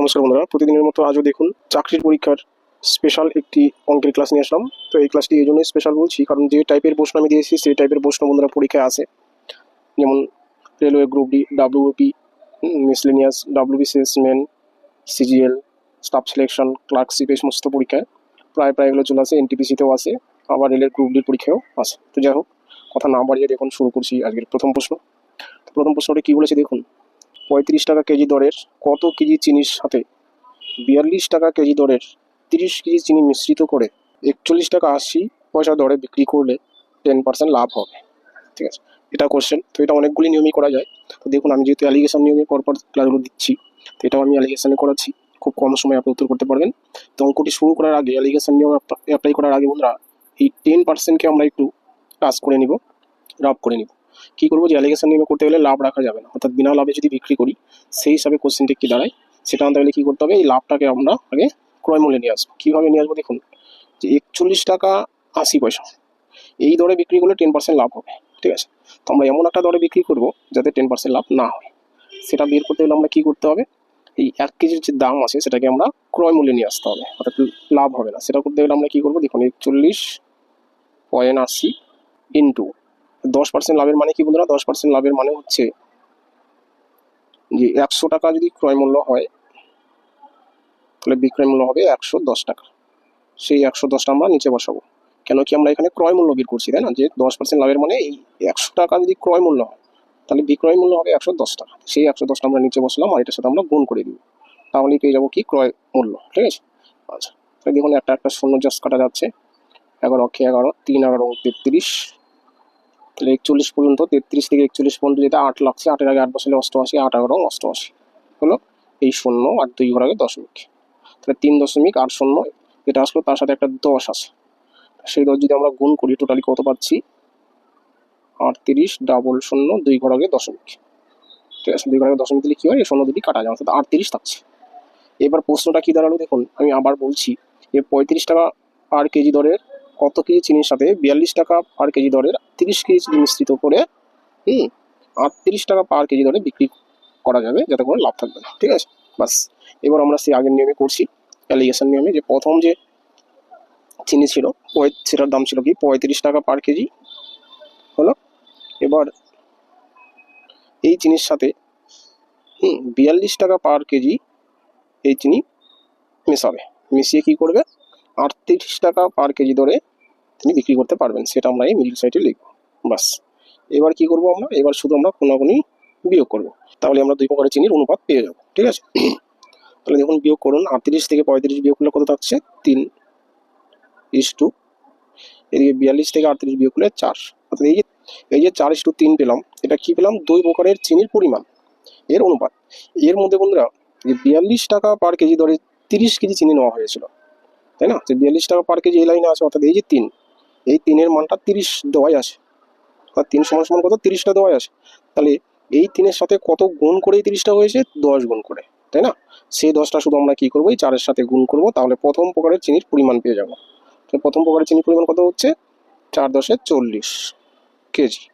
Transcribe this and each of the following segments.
নমস্কার বন্ধুরা, প্রতিদিনের মতো আজও দেখুন চাকরির পরীক্ষার স্পেশাল একটি অঙ্কের ক্লাস নিয়ে আসলাম। তো এই ক্লাসটি এই জন্যই স্পেশাল বলছি, কারণ যে টাইপের প্রশ্ন আমি দিয়েছি, সেই টাইপের প্রশ্ন বন্ধুরা পরীক্ষায় আসে যেমন railway group D WP miscellaneous WBCS main CGL staff selection clerkship এই সমস্ত পরীক্ষায় প্রায় প্রায় এগুলো চলে আসে এনটিপিসিতেও আসে, আবার রেলের গ্রুপ ডির পরীক্ষায়ও আসে। তো যাই হোক, কথা না বাড়িয়ে দেখুন, শুরু করছি আজকের প্রথম প্রশ্ন। তো প্রথম প্রশ্নটি কী বলেছে দেখুন পঁয়ত্রিশ টাকা কেজি দরের কত কেজি চিনির সাথে বিয়াল্লিশ টাকা কেজি দরের তিরিশ কেজি চিনি মিশ্রিত করে একচল্লিশ টাকা আশি পয়সা দরে বিক্রি করলে টেন পার্সেন্ট লাভ হবে। ঠিক আছে? এটা কোশ্চেন তো এটা অনেকগুলি নিয়মই করা যায়। তো দেখুন, আমি যেহেতু অ্যালিগেশন নিয়মে পরপর ক্লাসগুলো দিচ্ছি, তো এটাও আমি অ্যালিগেশনে করাচ্ছি। খুব কম সময়ে আপনি উত্তর করতে পারবেন। তো অঙ্কটি শুরু করার আগে অ্যালিগেশন নিয়ম অ্যাপ্লাই করার আগে বন্ধুরা, এই টেন পার্সেন্টকে আমরা একটু টাচ করে নিব রাব করে নিব। কী করব যে অ্যালিগেশন নিয়মে করতে গেলে লাভ রাখা যাবে না। অর্থাৎ বিনা লাভে যদি বিক্রি করি, সেই হিসাবে কোশ্চেনটি কি দাঁড়ায়? সেটা আনতে গেলে কী করতে হবে? এই লাভটাকে আমরা আগে ক্রয় মূল্যে নিয়ে আসব। কীভাবে নিয়ে আসব দেখুন, যে একচল্লিশ টাকা আশি পয়সা, এই দরে বিক্রি করলে টেন পার্সেন্ট লাভ হবে, ঠিক আছে? তো আমরা এমন একটা দরে বিক্রি করব যাতে টেন পার্সেন্ট লাভ না হয়। সেটা বের করতে গেলে আমরা কী করতে হবে? এই এক কেজির যে দাম আছে, সেটাকে আমরা ক্রয় মূল্যে নিয়ে আসতে হবে। অর্থাৎ লাভ হবে না। সেটা করতে গেলে আমরা কী করব? দেখুন, একচল্লিশ পয়েন্ট আশি ইন্টু দশ পার্সেন্ট লাভের মানে কি বন্ধুরা? দশ পার্সেন্ট লাভের মানে হচ্ছে যে একশো টাকা যদি ক্রয় মূল্য হয়, তাহলে বিক্রয় মূল্য হবে একশো দশ টাকা। সেই একশো দশটা আমরা নিচে বসাবো। কেন কি আমরা এখানে ক্রয় মূল্য বের করছি, তাই না? যে দশ পার্সেন্ট লাভের মানে এই একশো টাকা যদি ক্রয় মূল্য হয়, তাহলে বিক্রয় মূল্য হবে একশো দশ টাকা। সেই একশো দশটা আমরা নিচে বসলাম আর এটার সাথে আমরা গুণ করে দিব। তাহলেই পেয়ে যাব কি? ক্রয় মূল্য, ঠিক আছে? আচ্ছা দেখুন একটা একটা শূন্য জাস্ট কাটা যাচ্ছে। এগারো অক্ষে এগারো, তিন এগারো তেত্রিশ। একচল্লিশ পর্যন্ত, তেত্রিশ থেকে একচল্লিশ পর্যন্ত যেটা আট লাগছে, আটের আগে আট বসলে অষ্টআশি, আট এগারো অষ্টআশি। হলো? এই শূন্য আর দুই ঘর আগে দশমিক। তাহলে তিন দশমিক, আট শূন্য এটা আসলো, তার সাথে একটা দশ আছে। সেই দশ যদি আমরা গুণ করি টোটালি কত পাচ্ছি? আটত্রিশ ডাবল শূন্য, দুই ঘর আগে দশমিক। ঠিক আছে, দুই ঘর আগে দশমিক দিলে কী হয়? এই শূন্য দুটি কাটা যায়, অর্থাৎ আটত্রিশ থাকছে। এবার প্রশ্নটা কী দাঁড়াল দেখুন, আমি আবার বলছি যে পঁয়ত্রিশ টাকা পার কেজি দরের কত কেজি চিনির সাথে বিয়াল্লিশ টাকা পার কেজি দরের তিরিশ কেজি চিনি মিশ্রিত করে, হুম, আটত্রিশ টাকা পার কেজি দরে বিক্রি করা যাবে, যাতে করে লাভ থাকবে ঠিক আছে? বাস, এবার আমরা সেই আগের নিয়মে করছি। অ্যালিগেশন নিয়মে যে প্রথম যে চিনি ছিল সেটার দাম ছিল কি? পঁয়ত্রিশ টাকা পার কেজি হলো। এবার এই চিনির সাথে, হুম, বিয়াল্লিশ টাকা পার কেজি এই চিনি মেশাবে। মিশিয়ে কি করবে? আটত্রিশ টাকা পার কেজি দরে তিনি বিক্রি করতে পারবেন। সেটা আমরা এই মিডিল সাইডে লিখব। বাস। এবার কি করব আমরা? এবার শুধু আমরা কোনাগুনি বিয়োগ করব। তাহলে আমরা দুই প্রকারের চিনির অনুপাত পেয়ে যাব। ঠিক আছে? তাহলে দেখুন, বিয়োগ করুন। আটত্রিশ থেকে পঁয়ত্রিশ বিয়োগ করলে কত থাকছে? তিন ইস টু এদিকে বিয়াল্লিশ থেকে আটত্রিশ বিয়োগ করলে চার। অর্থাৎ এই যে এই যে চার ইস টু তিন পেলাম, এটা কি পেলাম? দুই প্রকারের চিনির পরিমাণ। এর অনুপাত। এর মধ্যে বন্ধুরা যে বিয়াল্লিশ টাকা পার কেজি দরে তিরিশ কেজি চিনি নেওয়া হয়েছিল। তাই না? যে বিয়াল্লিশ টাকা পার কেজি এই লাইনে আছে, অর্থাৎ এই যে তিন। এই তিনের মানটা তিরিশ দেওয়াই আছে। অর্থাৎ তিন সমান সমান কত? তিরিশটা দেওয়াই আছে। তাহলে এই তিনের সাথে কত গুণ করে এই তিরিশটা হয়েছে? দশ গুণ করে, তাই না? সেই দশটা শুধু আমরা কি করব? এই চারের সাথে গুণ করব। তাহলে প্রথম প্রকারের চিনির পরিমাণ পেয়ে যাব। তাহলে প্রথম প্রকারের চিনির পরিমাণ কত হচ্ছে? চার দশে চল্লিশ কেজি।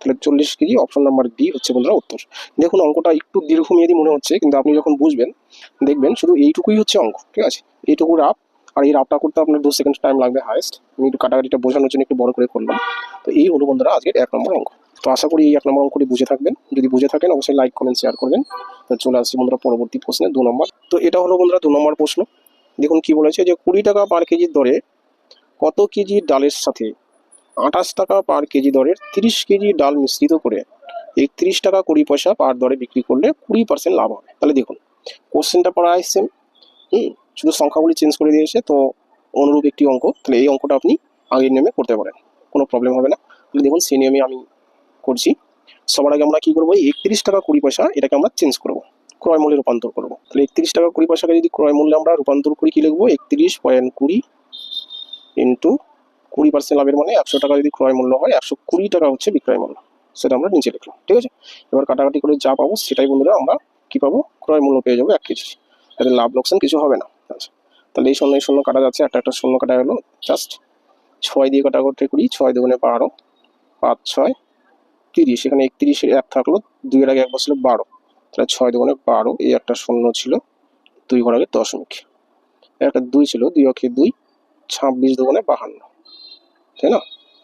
তাহলে চল্লিশ কেজি অপশন নাম্বার বি হচ্ছে বন্ধুরা উত্তর। দেখুন, অঙ্কটা একটু দীর্ঘমেয়াদী মনে হচ্ছে, কিন্তু আপনি যখন বুঝবেন, দেখবেন শুধু এইটুকুই হচ্ছে অঙ্ক, ঠিক আছে? এইটুকু রাপ আর এই রাপটা করতে আপনার দু সেকেন্ড টাইম লাগবে হায়েস্ট আমি একটু কাটাকাটিটা বোঝানোর জন্য একটু বড় করে করলাম। তো এই হলো বন্ধুরা আজকের এক নম্বর অঙ্ক। তো আশা করি এই এক নম্বর অঙ্কটি বুঝে থাকবেন। যদি বুঝে থাকেন, অবশ্যই লাইক কমেন্ট শেয়ার করবেন। তো চলে আসছি বন্ধুরা পরবর্তী প্রশ্নে দু নম্বর তো এটা হলো বন্ধুরা দু নম্বর প্রশ্ন। দেখুন কি বলেছে যে কুড়ি টাকা পার কেজির দরে কত কেজি ডালের সাথে আঠাশ টাকা পার কেজি দরের তিরিশ কেজি ডাল মিশ্রিত করে একত্রিশ টাকা কুড়ি পয়সা পার দরে বিক্রি করলে কুড়ি পার্সেন্ট লাভ হবে। তাহলে দেখুন কোশ্চেনটা প্রায় সেম হুম শুধু সংখ্যাগুলি চেঞ্জ করে দিয়েছে, তো অনুরূপ একটি অঙ্ক, তাহলে এই অঙ্কটা আপনি আগের নিয়মে করতে পারেন, কোনো প্রবলেম হবে না। তাহলে দেখুন, সেই নিয়মে আমি করছি। সবার আগে আমরা কী করব একত্রিশ টাকা কুড়ি পয়সা এটাকে আমরা চেঞ্জ করব, ক্রয় মূল্যে রূপান্তর করব। তাহলে একত্রিশ টাকা কুড়ি পয়সাকে যদি ক্রয় মূল্যে আমরা রূপান্তর করি, কি লিখব? একত্রিশ পয়েন্ট কুড়ি ইন্টু কুড়ি পার্সেন্ট লাভের মানে একশো টাকা যদি ক্রয় মূল্য হয়, একশো কুড়ি টাকা হচ্ছে বিক্রয় মূল্য। সেটা আমরা নিচে লিখলাম, ঠিক আছে? এবার কাটাকাটি করে যা পাবো, সেটাই বন্ধুরা আমরা কী পাবো? ক্রয় মূল্য পেয়ে যাব এক কেজি। তাহলে লাভ লোকসান কিছু হবে না। আচ্ছা। তাহলে এই শূন্য শূন্য কাটা যাচ্ছে, একটা একটা শূন্য কাটা গেলো। জাস্ট ছয় দিয়ে কাটা করতে কুড়ি, ছয় দুগুণে বারো, পাঁচ, ছয়, তিরিশ। এখানে একত্রিশ এক থাকল, দুইয়ের আগে এক বছর বারো। তাহলে ছয় দুগুণে বারো, এই একটা শূন্য ছিল, দুই ঘর আগে দশমিক। একটা দুই ছিল, দুই অক্ষে দুই, ছাব্বিশ দোকানে বাহান্ন। তাই না?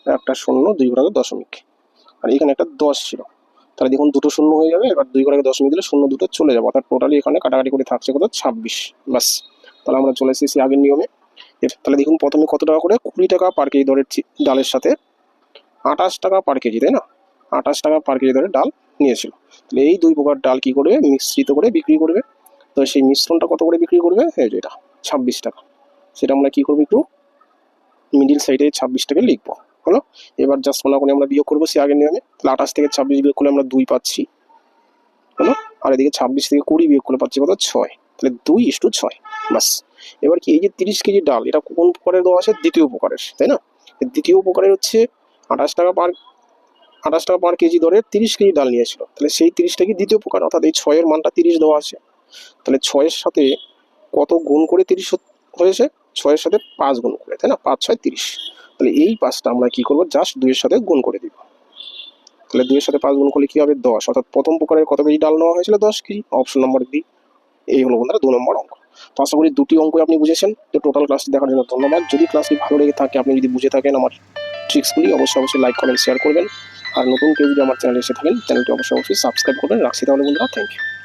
একটা শূন্য, দুই ঘর আগে দশমিক। আর এখানে একটা দশ ছিল। তাহলে দেখুন, দুটো শূন্য হয়ে যাবে, এবার দুই ঘর আগে দশমিক দিলে শূন্য দুটো চলে যাবে। অর্থাৎ টোটালি এখানে কাটাকাটি করে থাকছে কত ছাব্বিশ। বাস তাহলে আমরা চলে এসেছি আগের নিয়মে। তাহলে দেখুন প্রথমে কত টাকা করে? কুড়ি টাকা পার কেজি দরের ডালের সাথে। আঠাশ টাকা পার কেজি, তাই না? আঠাশ টাকা পার কেজি দরে ডাল নিয়েছিল। তাহলে এই দুই প্রকার ডাল কি করবে? মিশ্রিত করে বিক্রি করবে। তো সেই মিশ্রণটা কত করে বিক্রি করবে? এই যে এটা, ছাব্বিশ টাকা। সেটা আমরা কি করব একটু? মিডিল সাইডে ছাব্বিশ টাকা লিখব। হলো? এবার জাস্ট মনে করে আমরা বিয়োগ করব সে আগের নিয়মে। তাহলে আঠাশ থেকে ছাব্বিশ বিয়োগ করলে আমরা দুই পাচ্ছি। হলো? আর এদিকে ছাব্বিশ থেকে কুড়ি বিয়োগ করলে পাচ্ছি কত? ছয়। তাহলে দুই ইস টু ছয়। বাস এবার কি, এই যে তিরিশ কেজি ডাল, এটা কোন প্রকারের দেওয়া আছে? দ্বিতীয় প্রকারের তাই না? দ্বিতীয় প্রকারের হচ্ছে আঠাশ টাকা পার, আঠাশ টাকা পার কেজি দরে তিরিশ কেজি ডাল নিয়েছিল। তাহলে সেই তিরিশটা কি দ্বিতীয় প্রকার অর্থাৎ এই ছয়ের মানটা তিরিশ দেওয়া আছে। তাহলে ছয়ের সাথে কত গুণ করে তিরিশ হয়েছে? ছয়ের সাথে পাঁচ গুণ করে, তাই না? পাঁচ, ছয়, তিরিশ। তাহলে এই পাঁচটা আমরা কি করব? জাস্ট দুইয়ের সাথে গুণ করে দিব। তাহলে দুইয়ের সাথে পাঁচ গুণ করলে কি হবে? দশ। অর্থাৎ প্রথম প্রকারের কত কেজি ডাল নেওয়া হয়েছিল? দশ কেজি। অপশন নম্বর বি, এই হলো বন্ধুরা দু নম্বর অঙ্ক। তো আশা করি দুটি অঙ্ক আপনি বুঝেছেন। তো টোটাল ক্লাসটি দেখার জন্য ধন্যবাদ। যদি ক্লাসটি ভালো লেগে থাকে, আপনি যদি বুঝে থাকেন আমার ট্রিক্সগুলি অবশ্যই অবশ্যই লাইক কমেন্ট শেয়ার করবেন। আর নতুন কেউ যদি আমার চ্যানেলে এসে থাকেন চ্যানেলটি অবশ্যই অবশ্যই সাবস্ক্রাইব করবেন। রাখছি তাহলে বন্ধুরা থ্যাংক ইউ